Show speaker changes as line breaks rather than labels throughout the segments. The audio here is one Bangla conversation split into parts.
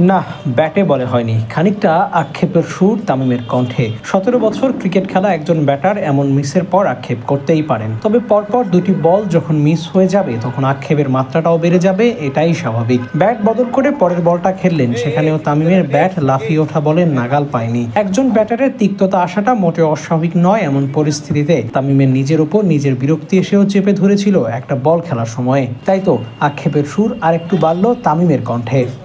না, ব্যাটে বলে হয়নি। খানিকটা আক্ষেপের সুর তামিমের কণ্ঠে। সতেরো বছর ক্রিকেট খেলা একজন ব্যাটার এমন মিসের পর আক্ষেপ করতেই পারেন। তবে পরপর দুটি বল যখন মিস হয়ে যাবে, তখন আক্ষেপের মাত্রাটাও বেড়ে যাবে, এটাই স্বাভাবিক। ব্যাট বদল করে পরের বলটা খেললেন, সেখানেও তামিমের ব্যাট লাফিয়ে ওঠা বলে নাগাল পায়নি। একজন ব্যাটারের তিক্ততা আসাটা মোটেও অস্বাভাবিক নয় এমন পরিস্থিতিতে তামিমের নিজের উপর নিজের বিরক্তি এসেও চেপে ধরেছিল একটা বল খেলার সময়ে। তাই তো, আক্ষেপের সুর আরেকটু বাড়ল তামিমের কণ্ঠে।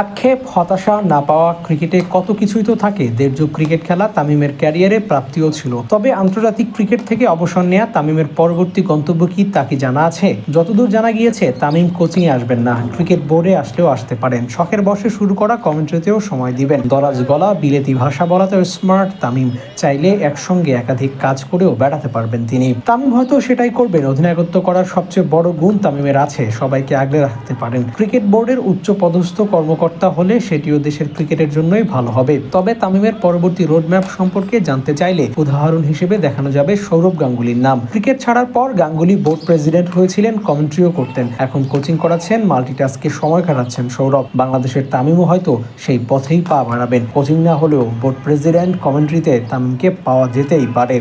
আক্ষেপ, হতাশা না পাওয়া ক্রিকেটে কত কিছুই তো থাকে। দেড় যুগ ক্রিকেট খেলা তামিমের ক্যারিয়ারে প্রাপ্তিও ছিল। তবে আন্তর্জাতিক ক্রিকেট থেকে অবসর নেওয়া তামিমের পরবর্তী গন্তব্য কি তা কি জানা আছে? যতদূর জানা গিয়েছে, তামিম কোচিংয়ে আসবেন না। ক্রিকেট বোর্ডে আসলেও আসতে পারেন। শখের বসে শুরু করা কমেন্ট্রিতেও সময় দিবেন। দরাজ গলা, বিলেতি ভাষা বলাতে স্মার্ট তামিম। চাইলে একসঙ্গে একাধিক কাজ করেও বেড়াতে পারবেন তিনি। তামিম হয়তো সেটাই করবেন। অধিনায়কত্ব করার সবচেয়ে বড় গুণ তামিমের আছে। সবাইকে আগলে রাখতে পারেন। ক্রিকেট বোর্ডের উচ্চ পদস্থ কর্মকর্তা হলে সেটিও দেশের ক্রিকেটের জন্যই ভালো হবে। তবে তামিমের পরবর্তী রোডম্যাপ সম্পর্কে জানতে চাইলে উদাহরণ হিসেবে দেখানো যাবে সৌরভ গাঙ্গুলির নাম। ক্রিকেট ছাড়ার পর গাঙ্গুলি বোর্ড প্রেসিডেন্ট হয়েছিলেন, কমেন্ট্রিও করতেন। এখন কোচিং করাচ্ছেন, মাল্টিটাস্কে সময় কাটাচ্ছেন সৌরভ। বাংলাদেশের তামিমও হয়তো সেই পথেই পা বাড়াবেন। কোচিং না হলেও বোর্ড প্রেসিডেন্ট কমেন্ট্রিতে তামিমকে পাওয়া যেতেই পারে।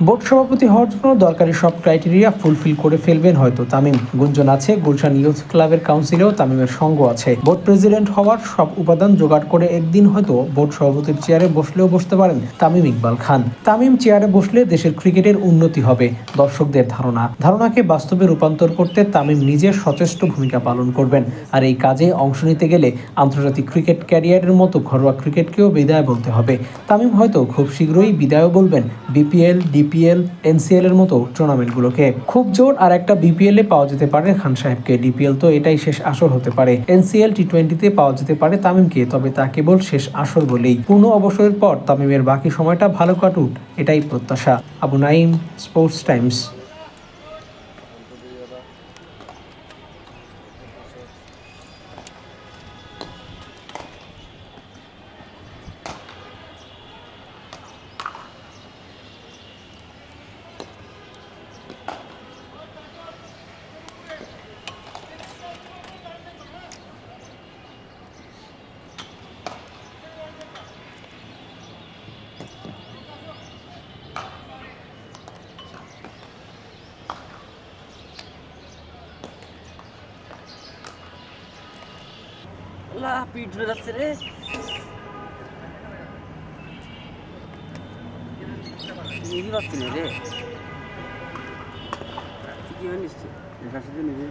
বোর্ড সভাপতি হওয়ার জন্য দরকারি সব ক্রাইটেরিয়া ফুলফিল করে ফেলবেন হয়তো। তামিম, গুঞ্জন আছে। গুলশান ইউথ ক্লাবের কাউন্সিলেও তামিমের সঙ্গ আছে। বোর্ড প্রেসিডেন্ট হওয়ার সব উপাদান জোগাড় করে একদিন হয়তো বোর্ড সভাপতির চেয়ারে বসলেও বসতে পারেন তামিম ইকবাল খান। তামিম চেয়ারে বসলে দেশের ক্রিকেটের উন্নতি হবে, দর্শকদের ধারণা। ধারণাকে বাস্তবে রূপান্তর করতে তামিম নিজের সচেষ্ট ভূমিকা পালন করবেন। আর এই কাজে অংশ নিতে গেলে আন্তর্জাতিক ক্রিকেট ক্যারিয়ারের মতো ঘরোয়া ক্রিকেটকেও বিদায় বলতে হবে। তামিম হয়তো খুব শীঘ্রই বিদায়ও বলবেন বিপিএল ডিপিএল এনসিএল এর মতো টুর্নামেন্টগুলোকে খুব জোর আর একটা বিপিএল এ পাওয়া যেতে পারে খান সাহেবকে। ডিপিএল তো এটাই শেষ আসর হতে পারে। এনসিএল টি টোয়েন্টিতে পাওয়া যেতে পারে তামিমকে, তবে তা কেবল শেষ আসর বলেই। পূর্ণ অবসরের পর তামিমের বাকি সময়টা ভালো কাটুক, এটাই প্রত্যাশা। আবু নাইম স্পোর্টস টাইমস
আল্লাহ পিঠ ধরে যাচ্ছে রে। নিবি পাচ্ছি না রে এর কাছে দিয়ে নিবি।